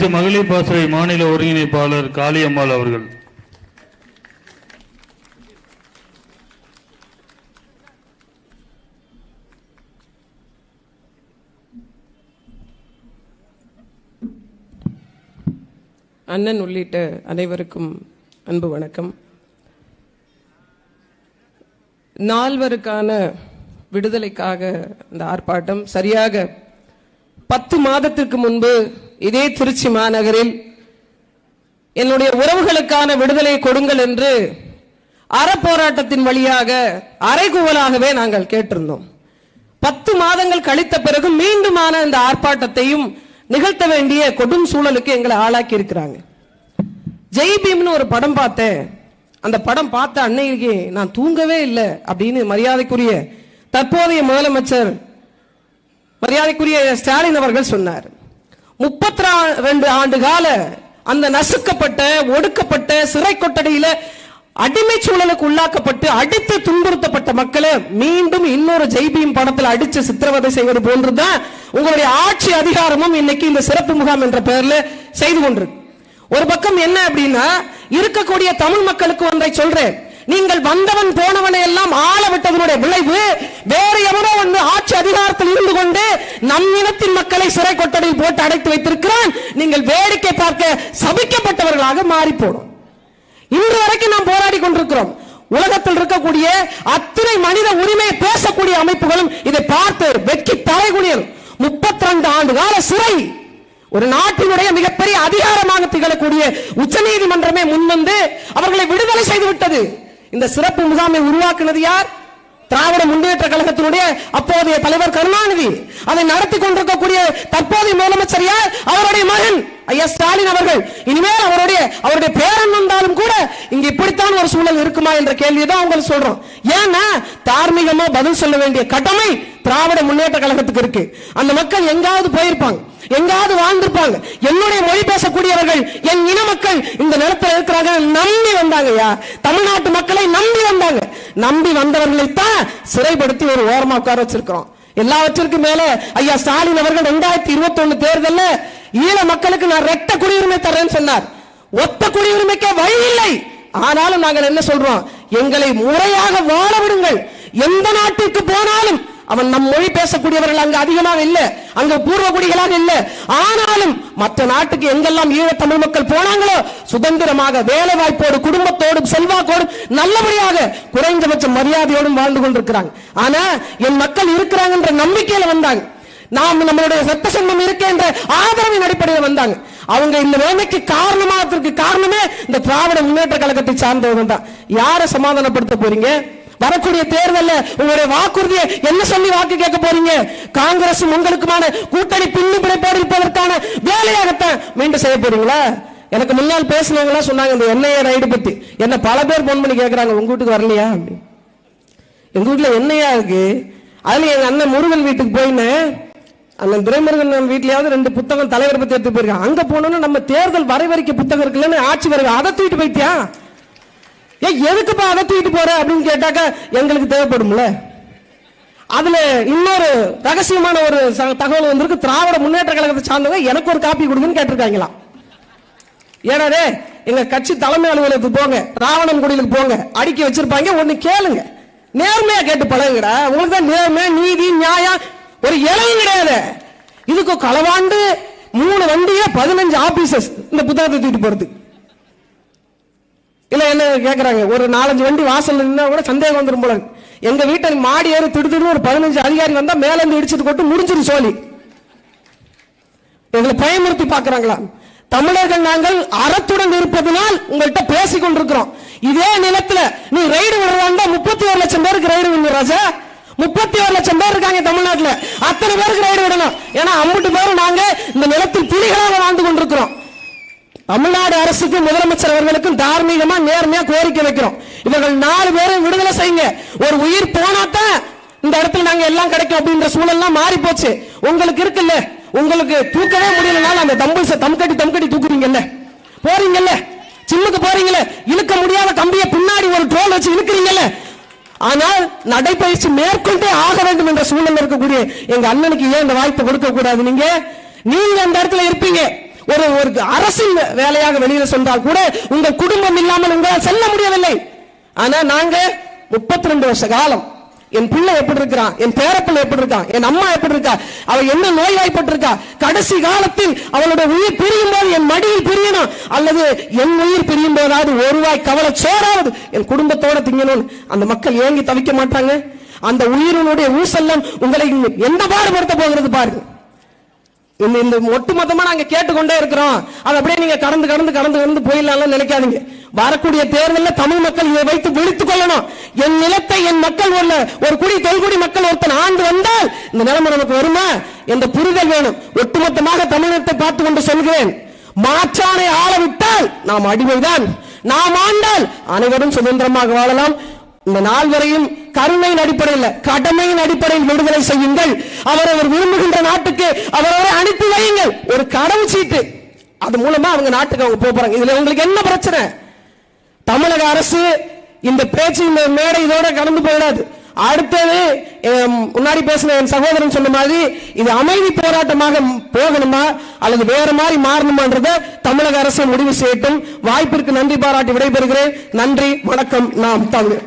ராஜ்ய மகளிர் பாசறை மாநில ஒருங்கிணைப்பாளர் காளியம்மாள் அவர்கள். அண்ணன் உள்ளிட்ட அனைவருக்கும் அன்பு வணக்கம். நால்வருக்கான விடுதலைக்காக இந்த ஆர்ப்பாட்டம் சரியாக பத்து மாதத்திற்கு முன்பு இதே திருச்சி மாநகரில் என்னுடைய உறவுகளுக்கான விடுதலை கொடுங்கள் என்று அறப்போராட்டத்தின் வழியாக அரைகுவலாகவே நாங்கள் கேட்டிருந்தோம். பத்து மாதங்கள் கழித்த பிறகு மீண்டுமான இந்த ஆர்ப்பாட்டத்தையும் நிகழ்த்த வேண்டிய கொடும் சூழலுக்கு எங்களை ஆளாக்கி இருக்கிறாங்க ஜெய் பீம்னு ஒரு படம் பார்த்தேன். அந்த படம் பார்த்த அன்னைக்கு நான் தூங்கவே இல்லை அப்படின்னு மரியாதைக்குரிய தற்போதைய முதலமைச்சர் மரியாதைக்குரிய ஸ்டாலின் அவர்கள் சொன்னார். முப்பத்தி ரெண்டு ஆண்டு கால அந்த நசுக்கப்பட்ட ஒடுக்கப்பட்ட சிறை கொட்டடியில அடிமை சூழலுக்கு உள்ளாக்கப்பட்டு அடித்து துன்புறுத்தப்பட்ட மக்களை மீண்டும் இன்னொரு ஜெய்பீம் படத்தில் அடிச்சு சித்திரவதை செய்வது போன்றுதான் உங்களுடைய ஆட்சி அதிகாரமும் இன்னைக்கு இந்த சிறப்பு முகாம் என்ற பெயர்ல செய்து கொண்டிருக்கு. ஒரு பக்கம் என்ன அப்படின்னா இருக்கக்கூடிய தமிழ் மக்களுக்கு ஒன்றை சொல்றேன். நீங்கள் வந்தவன் போனவனை எல்லாம் ஆள விட்டதனுடைய விளைவு வேற எவனோ வந்து ஆட்சி அதிகாரத்தில் இருந்து கொண்டு நம் இனத்தின் மக்களை சிறை கொட்டடியில் போட்டு அடைத்து வைத்திருக்கிறான். நீங்கள் வேடிக்கை பார்க்க சபிக்கப்பட்டவர்களாக மாறி போடும் இன்று வரைக்கும் நாம் போராடி கொண்டிருக்கிறோம். உலகத்தில் இருக்கக்கூடிய அத்தனை மனித உரிமையை பேசக்கூடிய அமைப்புகளும் இதை பார்த்து வெக்கி தலைகுனியல். முப்பத்தி ரெண்டு ஆண்டு கால சிறை ஒரு நாட்டினுடைய மிகப்பெரிய அதிகாரமாக திகழக்கூடிய உச்சநீதிமன்றமே முன்வந்து அவர்களை விடுதலை செய்து விட்டது. இந்த சிறப்பு முகாமை உருவாக்குனது யார்? திராவிட முன்னேற்ற கழகத்தினுடைய அப்போதைய தலைவர் கருணாநிதி. அதை நடத்தி கொண்டிருக்கக்கூடிய தற்போதைய முதலமைச்சர் யார்? அவருடைய மகன் ஐயா ஸ்டாலின் அவர்கள். இனிமேல் அவருடைய அவருடைய பேரன் வந்தாலும் கூட இங்க இப்படித்தான் ஒரு சூழல் இருக்குமா என்ற கேள்வியை தான் உங்களுக்கு சொல்றோம். ஏன்னா தார்மீகமா பதில் சொல்ல வேண்டிய கடமை திராவிட முன்னேற்ற கழகத்துக்கு இருக்கு. அந்த மக்கள் எங்காவது போயிருப்பாங்க. எங்காவது வாழ்ந்திருப்பாங்க. என்னுடைய மொழி பேசக்கூடியவர்கள் என் இன மக்கள் இந்த நிலத்தில் இருக்கிறாங்க. நம்பி வந்தாங்கய்யா. தமிழ்நாட்டு மக்களை நம்பி வந்தாங்க. நம்பி வந்தவர்களை தான் சிறைப்படுத்தி ஒரு ஓரமா உட்கார வச்சிருக்கிறோம். எல்லாவற்றிற்கும் மேல ஐயா ஸ்டாலின் அவர்கள் ரெண்டாயிரத்தி இருபத்தி ஒண்ணு தேர்தல்ல ஈழ மக்களுக்கு நான் ரெட்ட குடியுரிமை தரேன்னு சொன்னார். ஒத்த குடியுரிமைக்கே வழி இல்லை ஆனாலும் நாங்கள் என்ன சொல்றோம்? எங்களை முறையாக வாழ விடுங்கள். எந்த நாட்டிற்கு போனாலும் அவன் நம் மொழி பேசக்கூடியவர்கள் அங்கு அதிகமாக இல்லை அங்கு பூர்வ குடிகளாக ஆனாலும் மற்ற நாட்டுக்கு எங்கெல்லாம் ஈழ தமிழ் மக்கள் போனாங்களோ சுதந்திரமாக வேலை வாய்ப்போடு குடும்பத்தோடும் செல்வாக்கோடும் நல்லபடியாக குறைந்தபட்ச மரியாதையோடும் வாழ்ந்து கொண்டிருக்கிறாங்க. ஆனா என் மக்கள் இருக்கிறாங்கன்ற நம்பிக்கையில வந்தாங்க. நாம் நம்மளுடைய சத்த சங்கம் இருக்கின்ற ஆதரவின் அடிப்படையில் வந்தாங்க. அவங்க இந்த வேலைக்கு காரணமாக காரணமே இந்த திராவிட முன்னேற்ற கழகத்தை சார்ந்தவங்க தான் யாரை சமாதானப்படுத்த போறீங்க? வரக்கூடிய தேர்தல்ல உங்களுடைய வாக்குறுதியை என்ன சொல்லி வாக்கு கேட்க போறீங்க? காங்கிரஸ் உங்களுக்குமான கூட்டணி பின்னு பிணைப்போடு இருப்பதற்கான வேலையாகத்தான் மீண்டும் செய்ய போறீங்களா? எனக்கு முன்னால் பேசினவங்க சொன்னாங்க இந்த என்ஐஏ ரைடு பத்தி. என்ன பல பேர் போன் பண்ணி கேட்கறாங்க உங்க வீட்டுக்கு வரலையா? அப்படி. எங்க வீட்டுல என்னையா இருக்கு. அதுல எங்க அண்ணன் முருகன் வீட்டுக்கு போயினேன் அண்ணன் துரைமுருகன் வீட்லயாவது ரெண்டு புத்தகம் தலைவர் பத்தி எடுத்து போயிருக்கான் அங்க போனோம்னா நம்ம தேர்தல் வரைவறிக்கை புத்தகம் இருக்குல்லன்னு ஆட்சி வருது அதை தூக்கிட்டு போயிட்டியா? ஏன் எதுக்குப்பா அதை தூக்கிட்டு போற அப்படின்னு கேட்டாக்கா எங்களுக்கு தேவைப்படும்ல. அதுல இன்னொரு ரகசியமான ஒரு ச- தகவல் வந்திருக்கு. திராவிட முன்னேற்ற கழகத்தை சார்ந்தவங்க எனக்கு ஒரு காப்பி கொடுங்கன்னு கேட்டிருக்காங்களாம். ஏடாடே எங்க கட்சி தலைமை அலுவலகத்துக்கு போங்க ராவணன் குடிலுக்கு போங்க அடுக்கி வச்சிருப்பாங்க ஒண்ணு கேளுங்க. நேர்மையா கேட்டு பழகுங்கடா. உங்களுக்கு தான் நேர்மை நீதி நியாயம். ஒரு இளவு கிடையாது. இதுக்கு களவாண்டு மூணு வண்டியே பதினஞ்சு ஆபீசர்ஸ் இந்த புத்தகத்தை தூக்கிட்டு போறதுக்கு இல்லை என்ன கேட்குறாங்க ஒரு நாலஞ்சு வண்டி வாசல் நின்னா கூட சந்தேகம் வந்துடும் போல எங்கள் வீட்டை மாடி ஏறி திடுத்துன்னு ஒரு பதினஞ்சு அதிகாரி வந்தால் மேலேருந்து இடிச்சிட்டு கொட்டு முடிஞ்சிரு சோழி. எங்களை பயமுறுத்தி பார்க்குறாங்களா தமிழர்கள் நாங்கள் அறத்துடன் இருப்பதனால் உங்கள்கிட்ட பேசி கொண்டிருக்கிறோம். இதே நிலத்தில் நீ ரைடு விடுறாண்டா முப்பத்தி ஒரு லட்சம் பேருக்கு ரைடு விடுங்க ராஜா. முப்பத்தி ஒரு லட்சம் பேர் இருக்காங்க தமிழ்நாட்டில். அத்தனை பேருக்கு ரைடு விடணும். ஏன்னா அம்புட்டு பேரும் நாங்கள் இந்த நிலத்தில் புலிகளாக வாழ்ந்து கொண்டிருக்கிறோம். தமிழ்நாடு அரசுக்கு முதலமைச்சர் அவர்களுக்கும் தார்மீகமா நேர்மையா கோரிக்கை வைக்கிறோம். இவர்கள் நாலு பேரும் விடுதலை செய்யுங்க. ஒரு உயிர் போனாதான் இந்த இடத்துல நாங்க எல்லாம் கிடைக்கும் அப்படின்ற சூழல்லாம் மாறி போச்சு உங்களுக்கு இருக்குல்ல? உங்களுக்கு தூக்கவே முடியலனால அந்த தம்பிள்ஸ தம் கட்டி தம் கட்டி தூக்குறீங்கல்ல? போறீங்கல்ல? சிம்முக்கு போறீங்கல்ல? இழுக்க முடியாத கம்பியை பின்னாடி ஒரு ட்ரோல் வச்சு இழுக்கிறீங்கல்ல? ஆனால் நடைபயிற்சி மேற்கொண்டே ஆக வேண்டும் என்ற சூழல் இருக்கக்கூடிய எங்க அண்ணனுக்கு ஏன் இந்த வாய்ப்பு கொடுக்க கூடாது நீங்க? நீங்க அந்த இடத்துல இருப்பீங்க. ஒரு ஒரு அரசின் வேலையாக வெளியில சென்றால் கூட உங்கள் குடும்பம் இல்லாமல் உங்களால் செல்ல முடியவில்லை. ஆனா நாங்க முப்பத்தி ரெண்டு வருஷ காலம் என் பிள்ளை எப்படி இருக்கிறான் என் பேரப்பிள்ளை எப்படி இருக்கான் என் அம்மா எப்படி இருக்கா அவ என்ன நோய்வாய்ப்பட்டு இருக்கா கடைசி காலத்தில் அவளுடைய உயிர் பிரியும் போது என் மடியில் பிரியணும். அல்லது என் உயிர் பிரியும் போதாவது ஒருவாய் கவலை சோறாவது என் குடும்பத்தோட திங்கணும் அந்த மக்கள் ஏங்கி தவிக்க மாட்டாங்க. அந்த உயிரினுடைய ஊசல்லம் உங்களை எந்த பாடுபடுத்த போகிறது பாருங்க. இந்த இந்த ஒட்டுமொத்தமா நாங்க கேட்டுக்கொண்டே இருக்கிறோம். அது அப்படியே நீங்க கடந்து கடந்து கடந்து கடந்து போயிடலாம் நினைக்காதீங்க. வரக்கூடிய தேர்தலில் தமிழ் மக்கள் இதை வைத்து விழித்துக் கொள்ளணும். என் நிலத்தை என் மக்கள் உள்ள ஒரு குடி தொல்குடி மக்கள் ஒருத்தன் ஆண்டு வந்தால் இந்த நிலைமை நமக்கு வருமா? என்ற புரிதல் வேணும். ஒட்டுமொத்தமாக தமிழகத்தை பார்த்து கொண்டு சொல்கிறேன். மாற்றானை ஆளவிட்டால் நாம் அடிமைதான். நாம் ஆண்டால் அனைவரும் சுதந்திரமாக வாழலாம். இந்த நாள் வரையும் கருணையின் அடிப்படையில் கடமையின் அடிப்படையில் விடுதலை செய்யுங்கள். அவரவர் விரும்புகின்ற நாட்டுக்கு அவரவரை அனுப்பி வையுங்கள். ஒரு கடவு சீட்டு. அது மூலமா அவங்க நாட்டுக்கு அவங்க போறாங்க. இதுல உங்களுக்கு என்ன பிரச்சனை? தமிழக அரசு இந்த பேச்சு இந்த மேடை இதோட கடந்து போயிடாது. அடுத்தது முன்னாடி பேசின என் சகோதரன் சொன்ன மாதிரி இது அமைதி போராட்டமாக போகணுமா அல்லது வேற மாதிரி மாறணுமான்றத தமிழக அரசு முடிவு செய்யட்டும். வாய்ப்பிற்கு நன்றி பாராட்டி விடைபெறுகிறேன். நன்றி வணக்கம். நாம் தமிழ்